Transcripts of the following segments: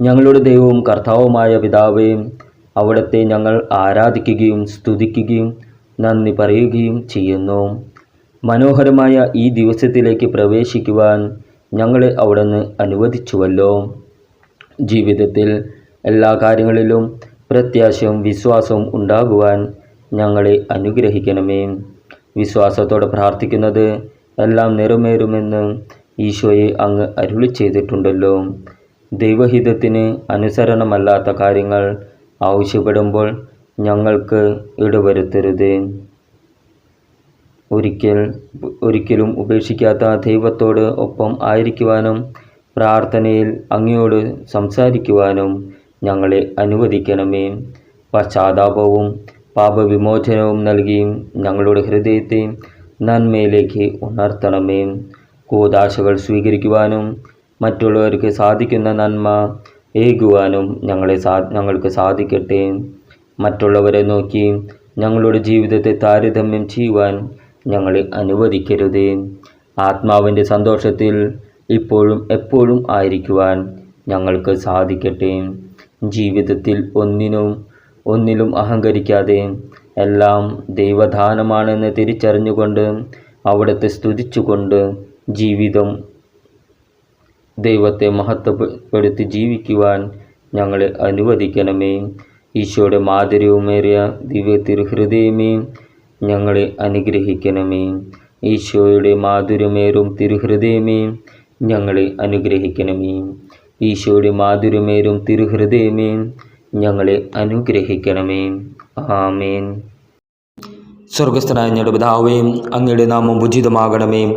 ഞങ്ങളുടെ ദൈവവും കർത്താവുമായ പിതാവേയും അവിടത്തെ ഞങ്ങൾ ആരാധിക്കുകയും സ്തുതിക്കുകയും നന്ദി പറയുകയും ചെയ്യുന്നു. മനോഹരമായ ഈ ദിവസത്തിലേക്ക് പ്രവേശിക്കുവാൻ ഞങ്ങളെ അവിടുന്ന് അനുവദിച്ചുവല്ലോ. ജീവിതത്തിൽ എല്ലാ കാര്യങ്ങളിലും പ്രത്യാശയും വിശ്വാസവും ഉണ്ടാകുവാൻ ഞങ്ങളെ അനുഗ്രഹിക്കണമേ. വിശ്വാസത്തോടെ പ്രാർത്ഥിക്കുന്നത് എല്ലാം നിറമേറുമെന്ന് ഈശോയെ അങ്ങ് അരുളി ചെയ്തിട്ടുണ്ടല്ലോ ദൈവഹിതത്തിന് അനുസരണമല്ലാത്ത കാര്യങ്ങൾ ആവശ്യപ്പെടുമ്പോൾ ഞങ്ങൾക്ക് ഇടവരുത്തരുത്. ഒരിക്കൽ ഒരിക്കലും ഉപേക്ഷിക്കാത്ത ദൈവത്തോട് ഒപ്പം ആയിരിക്കുവാനും പ്രാർത്ഥനയിൽ അങ്ങയോട് സംസാരിക്കുവാനും ഞങ്ങളെ അനുവദിക്കണമേ. പശ്ചാത്താപവും പാപവിമോചനവും നൽകിയും ഞങ്ങളുടെ ഹൃദയത്തെ നന്മയിലേക്ക് ഉണർത്തണമേ. കൂതാശകൾ സ്വീകരിക്കുവാനും മറ്റുള്ളവർക്ക് സാധിക്കുന്ന നന്മ ഏകുവാനും ഞങ്ങളെ സാ ഞങ്ങൾക്ക് സാധിക്കട്ടെ. മറ്റുള്ളവരെ നോക്കി ഞങ്ങളുടെ ജീവിതത്തെ താരതമ്യം ചെയ്യുവാൻ ഞങ്ങളെ അനുവദിക്കരുത്. ആത്മാവിന്റെ സന്തോഷത്തിൽ ഇപ്പോഴും എപ്പോഴും ആയിരിക്കുവാൻ ഞങ്ങൾക്ക് സാധിക്കട്ടെ. ജീവിതത്തിൽ ഒന്നിനും ഒന്നിലും അഹങ്കരിക്കാതെ എല്ലാം ദൈവദാനമാണെന്ന് തിരിച്ചറിഞ്ഞുകൊണ്ട് അവിടുത്തെ സ്തുതിച്ചുകൊണ്ട് ജീവിതം ദൈവത്തെ മഹത്വപ്പെടുത്തി ജീവിക്കുവാൻ ഞങ്ങളെ അനുവദിക്കണമേ. ഈശോയുടെ മാധുര്യവുമേറിയ ദിവ്യ തിരുഹൃദയമേ ഞങ്ങളെ അനുഗ്രഹിക്കണമേ. ഈശോയുടെ മാധുര്യമേറും തിരുഹൃദയമേ ഞങ്ങളെ അനുഗ്രഹിക്കണമേ. ഈശോയുടെ മാധുര്യമേറും തിരുഹൃദയമേ ഞങ്ങളെ അനുഗ്രഹിക്കണമേ. ആമേൻ. സ്വർഗസ്ഥനായ ഞങ്ങളുടെ പിതാവേയും അങ്ങയുടെ നാമം ഉചിതമാകണമേ.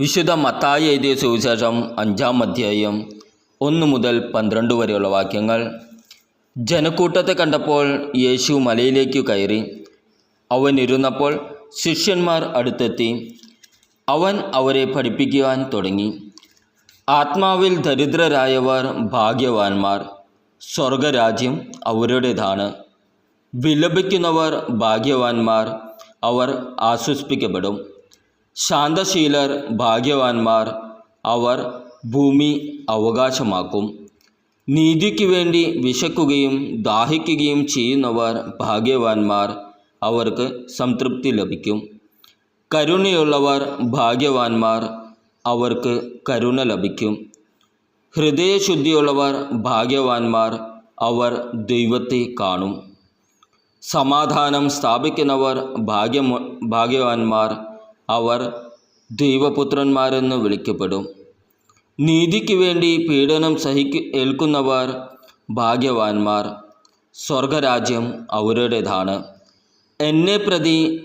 വിശുദ്ധ മത്തായി എഴുതിയ സുവിശേഷം അഞ്ചാം അധ്യായം ഒന്ന് മുതൽ പന്ത്രണ്ട് വരെയുള്ള വാക്യങ്ങൾ. ജനക്കൂട്ടത്തെ കണ്ടപ്പോൾ യേശു മലയിലേക്ക് കയറി. അവൻ ഇരുന്നപ്പോൾ ശിഷ്യന്മാർ അടുത്തെത്തി. അവൻ അവരെ പഠിപ്പിക്കുവാൻ തുടങ്ങി. ആത്മാവിൽ ദരിദ്രരായവർ ഭാഗ്യവാന്മാർ. സ്വർഗരാജ്യം അവരുടേതാണ്. വിലപിക്കുന്നവർ ഭാഗ്യവാന്മാർ. അവർ ആശ്വസിപ്പിക്കപ്പെടും. ശാന്തശീലർ ഭാഗ്യവാന്മാർ അവർ ഭൂമി അവകാശമാക്കും. നീതിക്ക് വേണ്ടി വിശക്കുകയും ദാഹിക്കുകയും ചെയ്യുന്നവർ ഭാഗ്യവാന്മാർ അവർക്ക് സംതൃപ്തി ലഭിക്കും. കരുണയുള്ളവർ ഭാഗ്യവാന്മാർ അവർക്ക് കരുണ ലഭിക്കും. ഹൃദയശുദ്ധിയുള്ളവർ ഭാഗ്യവാന്മാർ അവർ ദൈവത്തെ കാണും. സമാധാനം സ്ഥാപിക്കുന്നവർ ഭാഗ്യ ഭാഗ്യവാന്മാർ അവർ ദൈവപുത്രന്മാരെന്ന് വിളിക്കപ്പെടും. നീതിക്ക് വേണ്ടി പീഡനം സഹിക്കു ഏൽക്കുന്നവർ ഭാഗ്യവാന്മാർ. സ്വർഗരാജ്യം അവരുടേതാണ്. എന്നെ പ്രതി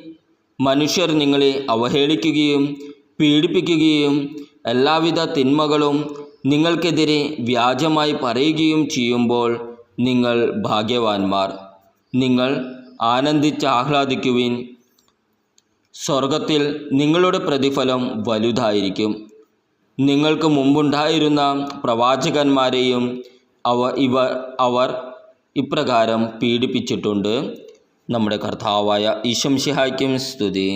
മനുഷ്യർ നിങ്ങളെ അവഹേളിക്കുകയും പീഡിപ്പിക്കുകയും എല്ലാവിധ തിന്മകളും നിങ്ങൾക്കെതിരെ വ്യാജമായി പറയുകയും ചെയ്യുമ്പോൾ നിങ്ങൾ ഭാഗ്യവാന്മാർ. നിങ്ങൾ ആനന്ദിച്ച് ആഹ്ലാദിക്കുവിൻ. സ്വർഗത്തിൽ നിങ്ങളുടെ പ്രതിഫലം വലുതായിരിക്കും. നിങ്ങൾക്ക് മുമ്പുണ്ടായിരുന്ന പ്രവാചകന്മാരെയും അവ ഇവ അവർ ഇപ്രകാരം പീഡിപ്പിച്ചിട്ടുണ്ട്. നമ്മുടെ കർത്താവായ ഈശംഷിഹായ്ക്കും സ്തുതി.